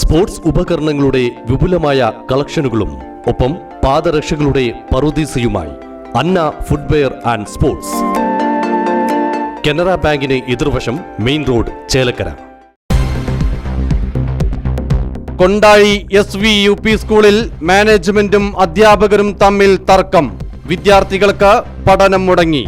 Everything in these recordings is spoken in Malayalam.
സ്പോർട്സ് ഉപകരണങ്ങളുടെ വിപുലമായ കളക്ഷനുകളും ഒപ്പം പാദരക്ഷകളുടെ പറുദീസയുമായി Anna footwear and sports. Canara ബാങ്കിന് എതിർവശം മെയിൻ റോഡ് ചേലക്കര. കൊണ്ടായി എസ് വി യു പി സ്കൂളിൽ മാനേജ്മെന്റും അധ്യാപകരും തമ്മിൽ തർക്കം. വിദ്യാർത്ഥികൾക്ക് പഠനം മുടങ്ങി.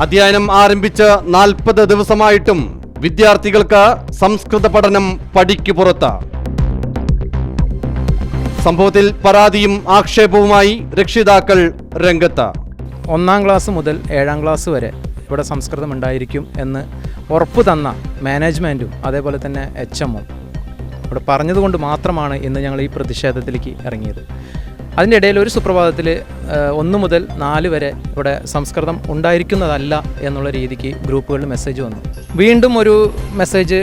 അധ്യയനം ആരംഭിച്ച് നാൽപ്പത് ദിവസമായിട്ടും വിദ്യാർത്ഥികൾക്ക് സംസ്കൃത പഠനം പഠിക്കു പുറത്ത്. സംഭവത്തിൽ പരാതിയും ആക്ഷേപവുമായി രക്ഷിതാക്കൾ രംഗത്ത്. ഒന്നാം ക്ലാസ് മുതൽ ഏഴാം ക്ലാസ് വരെ ഇവിടെ സംസ്കൃതം ഉണ്ടായിരിക്കും എന്ന് ഉറപ്പ് തന്ന മാനേജ്മെന്റും അതേപോലെ തന്നെ എച്ച് എമ്മും. ഇവിടെ പറഞ്ഞതുകൊണ്ട് മാത്രമാണ് ഇന്ന് ഞങ്ങൾ ഈ പ്രതിഷേധത്തിലേക്ക് ഇറങ്ങിയത്. അതിന്റെ ഇടയിൽ ഒരു സുപ്രഭാതത്തിൽ ഒന്ന് മുതൽ നാല് വരെ ഇവിടെ സംസ്കൃതം ഉണ്ടായിരിക്കുന്നതല്ല എന്നുള്ള രീതിക്ക് ഗ്രൂപ്പുകളിൽ മെസ്സേജ് വന്നു. വീണ്ടും ഒരു മെസ്സേജ്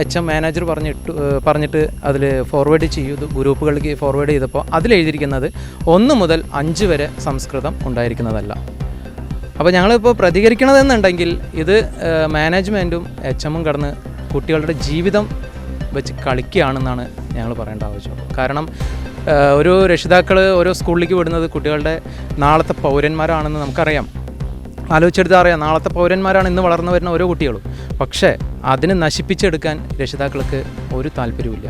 എച്ച് എം മാനേജർ പറഞ്ഞിട്ട് പറഞ്ഞിട്ട് അതിൽ ഫോർവേഡ് ചെയ്തു ഗ്രൂപ്പുകളിലേക്ക് ഫോർവേഡ് ചെയ്തപ്പോൾ അതിലെഴുതിയിരിക്കുന്നത് ഒന്ന് മുതൽ അഞ്ച് വരെ സംസ്കൃതം ഉണ്ടായിരിക്കുന്നതല്ല. അപ്പോൾ ഞങ്ങളിപ്പോൾ പ്രതികരിക്കണതെന്നുണ്ടെങ്കിൽ ഇത് മാനേജ്മെന്റും എച്ച് എമ്മും കടന്ന് കുട്ടികളുടെ ജീവിതം വെച്ച് കളിക്കുകയാണെന്നാണ് ഞങ്ങൾ പറയേണ്ട ആവശ്യം. കാരണം ഒരു രക്ഷിതാക്കൾ ഓരോ സ്കൂളിലേക്ക് വിടുന്നത് കുട്ടികളുടെ നാളത്തെ പൗരന്മാരാണെന്ന് നമുക്കറിയാം. ആലോചിച്ചെടുത്താൽ അറിയാം നാളത്തെ പൗരന്മാരാണ് ഇന്ന് വളർന്നു വരുന്ന ഓരോ കുട്ടികളും. പക്ഷേ അതിനെ നശിപ്പിച്ചെടുക്കാൻ രക്ഷിതാക്കൾക്ക് ഒരു താല്പര്യവുമില്ല.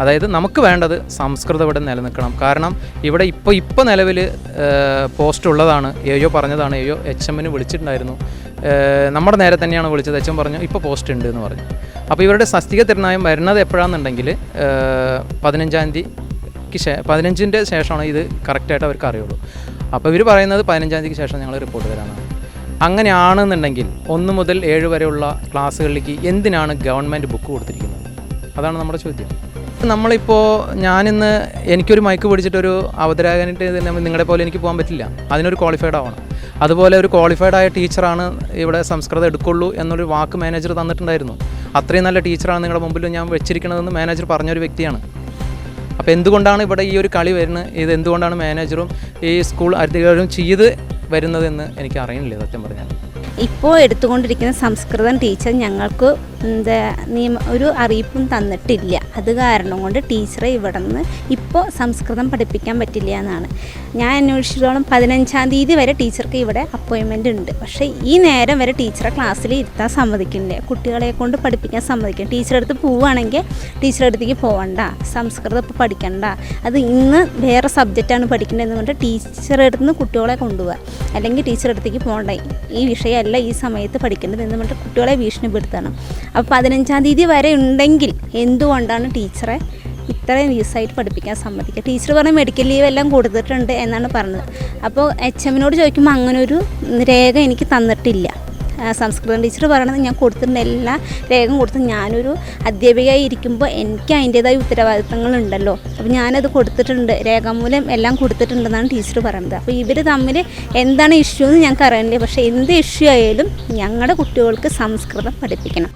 അതായത് നമുക്ക് വേണ്ടത് സംസ്കൃതം ഇവിടെ നിലനിൽക്കണം. കാരണം ഇവിടെ ഇപ്പോൾ ഇപ്പോൾ നിലവിൽ പോസ്റ്റ് ഉള്ളതാണ് എയോ പറഞ്ഞതാണ് എയോ എച്ച് എമ്മിന് വിളിച്ചിട്ടുണ്ടായിരുന്നു നമ്മുടെ നേരെ തന്നെയാണ് വിളിച്ചത് എച്ച് എം പറഞ്ഞു ഇപ്പോൾ പോസ്റ്റ് ഉണ്ട് എന്ന് പറഞ്ഞു. അപ്പോൾ ഇവരുടെ സസ്തിക തിരുനായം വരുന്നത് എപ്പോഴാണെന്നുണ്ടെങ്കിൽ പതിനഞ്ചാം തീയതിക്ക് ശേ പതിനഞ്ചിന്റെ ശേഷമാണ് ഇത് കറക്റ്റായിട്ട് അവർക്ക് അറിയുള്ളൂ. അപ്പോൾ ഇവർ പറയുന്നത് പതിനഞ്ചാം തീയതിക്ക് ശേഷം ഞങ്ങൾ റിപ്പോർട്ട് തരാനാണ് അങ്ങനെയാണെന്നുണ്ടെങ്കിൽ ഒന്ന് മുതൽ ഏഴ് വരെയുള്ള ക്ലാസ്സുകളിലേക്ക് എന്തിനാണ് ഗവൺമെന്റ് ബുക്ക് കൊടുത്തിരിക്കുന്നത്? അതാണ് നമ്മുടെ ചോദ്യം. നമ്മളിപ്പോൾ ഞാനിന്ന് എനിക്കൊരു മൈക്ക് പിടിച്ചിട്ടൊരു അവതരാകാനായിട്ട് നിങ്ങളുടെ നിങ്ങളെ പോലെ എനിക്ക് പോകാൻ പറ്റില്ല. അതിനൊരു ക്വാളിഫൈഡ് ആവണം. അതുപോലെ ഒരു ക്വാളിഫൈഡ് ആയ ടീച്ചറാണ് ഇവിടെ സംസ്കൃതം എടുക്കുള്ളൂ എന്നൊരു വാക്ക് മാനേജർ തന്നിട്ടുണ്ടായിരുന്നു. അത്രയും നല്ല ടീച്ചറാണ് നിങ്ങളുടെ മുമ്പിൽ ഞാൻ വെച്ചിരിക്കണതെന്ന് മാനേജർ പറഞ്ഞൊരു വ്യക്തിയാണ്. അപ്പോൾ എന്തുകൊണ്ടാണ് ഇവിടെ ഈ ഒരു കളി വരുന്നത്? ഇത് എന്തുകൊണ്ടാണ് മാനേജറും ഈ സ്കൂൾ അധികാരികളും ചെയ്ത് വരുന്നതെന്ന് എനിക്ക് അറിയണില്ല സത്യം പറഞ്ഞാൽ. ഇപ്പോൾ എടുത്തുകൊണ്ടിരിക്കുന്ന സംസ്കൃതം ടീച്ചർ ഞങ്ങൾക്ക് എന്താ നിയമ ഒരു അറിയിപ്പും തന്നിട്ടില്ല. അത് കാരണം കൊണ്ട് ടീച്ചറെ ഇവിടെ നിന്ന് ഇപ്പോൾ സംസ്കൃതം പഠിപ്പിക്കാൻ പറ്റില്ല എന്നാണ്. ഞാൻ അന്വേഷിച്ചിടത്തോളം പതിനഞ്ചാം തീയതി വരെ ടീച്ചർക്ക് ഇവിടെ അപ്പോയിൻമെന്റ് ഉണ്ട്. പക്ഷേ ഈ നേരം വരെ ടീച്ചറെ ക്ലാസ്സിൽ ഇരുത്താൻ സമ്മതിക്കുന്നില്ല കുട്ടികളെ കൊണ്ട് പഠിപ്പിക്കാൻ സമ്മതിക്കും ടീച്ചറെ അടുത്ത് പോവുകയാണെങ്കിൽ ടീച്ചറെ അടുത്തേക്ക് പോകണ്ട സംസ്കൃതം ഇപ്പോൾ പഠിക്കണ്ട. അത് ഇന്ന് വേറെ സബ്ജക്റ്റാണ് പഠിക്കേണ്ടതെന്ന് പറഞ്ഞാൽ ടീച്ചറെ അടുത്ത് നിന്ന് കുട്ടികളെ കൊണ്ടുപോകുക അല്ലെങ്കിൽ ടീച്ചറെ അടുത്തേക്ക് പോകണ്ട. ഈ വിഷയമല്ല ഈ സമയത്ത് പഠിക്കേണ്ടത് എന്ന് പറഞ്ഞിട്ട് കുട്ടികളെ ഭീഷണിപ്പെടുത്തണം. അപ്പോൾ പതിനഞ്ചാം തീയതി വരെ ഉണ്ടെങ്കിൽ എന്തുകൊണ്ടാണ് ടീച്ചറെ ഇത്രയും ദിവസമായിട്ട് പഠിപ്പിക്കാൻ സമ്മതിക്കുക? ടീച്ചർ പറഞ്ഞ മെഡിക്കൽ ലീവ് എല്ലാം കൊടുത്തിട്ടുണ്ട് എന്നാണ് പറഞ്ഞത്. അപ്പോൾ എച്ച് എമ്മിനോട് ചോദിക്കുമ്പോൾ അങ്ങനെ ഒരു രേഖ എനിക്ക് തന്നിട്ടില്ല. സംസ്കൃതം ടീച്ചർ പറയണത് ഞാൻ കൊടുത്തിട്ടുണ്ട്. എല്ലാ രേഖയും കൊടുത്ത് ഞാനൊരു അധ്യാപികയായി ഇരിക്കുമ്പോൾ എനിക്ക് അതിന്റേതായ ഉത്തരവാദിത്തങ്ങളുണ്ടല്ലോ അപ്പോൾ ഞാനത് കൊടുത്തിട്ടുണ്ട്. രേഖാമൂലം എല്ലാം കൊടുത്തിട്ടുണ്ടെന്നാണ് ടീച്ചർ പറയുന്നത് അപ്പോൾ ഇവർ തമ്മിൽ എന്താണ് ഇഷ്യൂ എന്ന് ഞങ്ങൾക്ക് അറിയണില്ലേ പക്ഷേ എന്ത് ഇഷ്യൂ ആയാലും ഞങ്ങളുടെ കുട്ടികൾക്ക് സംസ്കൃതം പഠിപ്പിക്കണം.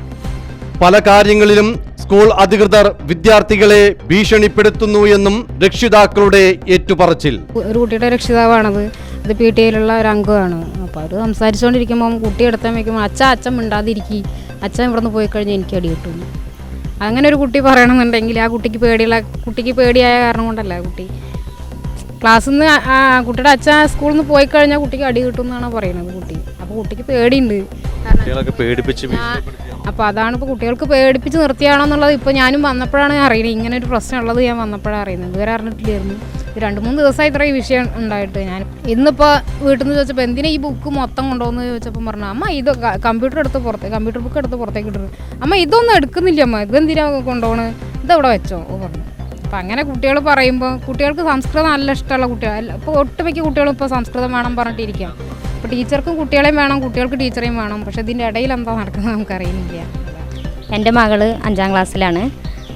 പല കാര്യങ്ങളിലും സ്കൂൾ അധികൃതർ വിദ്യാർത്ഥികളെ ഭീഷണിപ്പെടുത്തുന്നു എന്നും രക്ഷിതാക്കളുടെ ഏറ്റുപറച്ചിൽ. ഒരു കുട്ടിയുടെ രക്ഷിതാവാണത്. അത് പി ടി ഐയിലുള്ള ഒരു അംഗമാണ്. അപ്പോൾ അവർ കുട്ടി എടുത്താൽ വയ്ക്കുമ്പോൾ അച്ഛൻ അച്ഛൻ മിണ്ടാതിരിക്കി. അച്ഛൻ ഇവിടുന്ന് പോയി കഴിഞ്ഞാൽ എനിക്ക് അടി കിട്ടും. അങ്ങനെ ഒരു കുട്ടി പറയണമെന്നുണ്ടെങ്കിൽ ആ കുട്ടിക്ക് പേടിയുള്ള കുട്ടിക്ക് പേടിയായ കാരണം കൊണ്ടല്ല കുട്ടി. ക്ലാസ്സിൽ നിന്ന് കുട്ടിയുടെ അച്ഛൻ സ്കൂളിൽ നിന്ന് പോയി കഴിഞ്ഞാൽ കുട്ടിക്ക് അടി കിട്ടും എന്നാണ് പറയുന്നത് കുട്ടി. അപ്പോൾ കുട്ടിക്ക് പേടിയുണ്ട്. കുട്ടികളൊക്കെ പേടിപ്പിച്ച് അപ്പോൾ അതാണ് ഇപ്പോൾ കുട്ടികൾക്ക് പേടിപ്പിച്ച് നിർത്തിയാണോ എന്നുള്ളത് ഇപ്പോൾ ഞാനും വന്നപ്പോഴാണ് അറിയുന്നത് ഇങ്ങനെ ഒരു പ്രശ്നം ഉള്ളത് ഞാൻ വന്നപ്പോഴാണ് അറിയുന്നത്. ഇതുവരെ അറിഞ്ഞിട്ടില്ലായിരുന്നു. രണ്ടു മൂന്ന് ദിവസമായി ഇത്ര ഈ വിഷയം ഉണ്ടായിട്ട് ഞാൻ ഇന്നിപ്പോ വീട്ടിൽ നിന്ന് ചോദിച്ചപ്പോൾ എന്തിനാ ഈ ബുക്ക് മൊത്തം കൊണ്ടുപോകുന്നത് ചോദിച്ചപ്പോൾ പറഞ്ഞു അമ്മ ഇത് കമ്പ്യൂട്ടർ എടുത്ത് പുറത്തെ കമ്പ്യൂട്ടർ ബുക്ക് എടുത്ത് പുറത്തേക്ക് ഇട്ടു അമ്മ ഇതൊന്നും എടുക്കുന്നില്ല അമ്മ. ഇത് ഇതെന്തിനാ കൊണ്ടുപോകണത് ഇതവിടെ വെച്ചോ? പറഞ്ഞു. അപ്പം അങ്ങനെ കുട്ടികൾ പറയുമ്പോൾ കുട്ടികൾക്ക് സംസ്കൃതം നല്ല ഇഷ്ടമുള്ള കുട്ടികൾ ഇപ്പോൾ ഒട്ടുമിക്ക കുട്ടികളും ഇപ്പോൾ സംസ്കൃതം വേണം പറഞ്ഞിട്ടിരിക്കാം ടീച്ചർക്കും കുട്ടികളെയും വേണം കുട്ടികൾക്ക് ടീച്ചറെയും വേണം. പക്ഷേ ഇതിന്റെ ഇടയിൽ എന്താ നടക്കുന്നത് നമുക്കറിയുന്നില്ല. എന്റെ മകൾ അഞ്ചാം ക്ലാസ്സിലാണ്.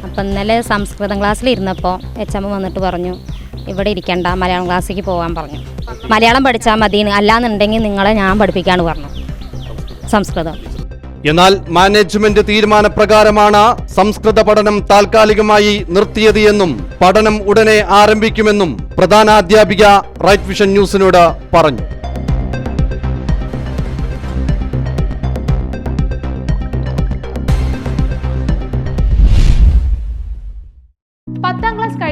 അപ്പം ഇന്നലെ സംസ്കൃതം ക്ലാസ്സിലിരുന്നപ്പോൾ എച്ച് എം വന്നിട്ട് പറഞ്ഞു ഇവിടെ ഇരിക്കണ്ട മലയാളം ക്ലാസ്സിലേക്ക് പോകാൻ പറഞ്ഞു. മലയാളം പഠിച്ചാൽ മതി അല്ലാന്നുണ്ടെങ്കിൽ നിങ്ങളെ ഞാൻ പഠിപ്പിക്കാന്ന് പറഞ്ഞു. സംസ്കൃതം. എന്നാൽ മാനേജ്മെന്റ് തീരുമാനപ്രകാരമാണ് സംസ്കൃത പഠനം താൽക്കാലികമായി നിർത്തിയത് എന്നും പഠനം ഉടനെ ആരംഭിക്കുമെന്നും പ്രധാനാധ്യാപിക റൈറ്റ് വിഷൻ ന്യൂസിനോട് പറഞ്ഞു.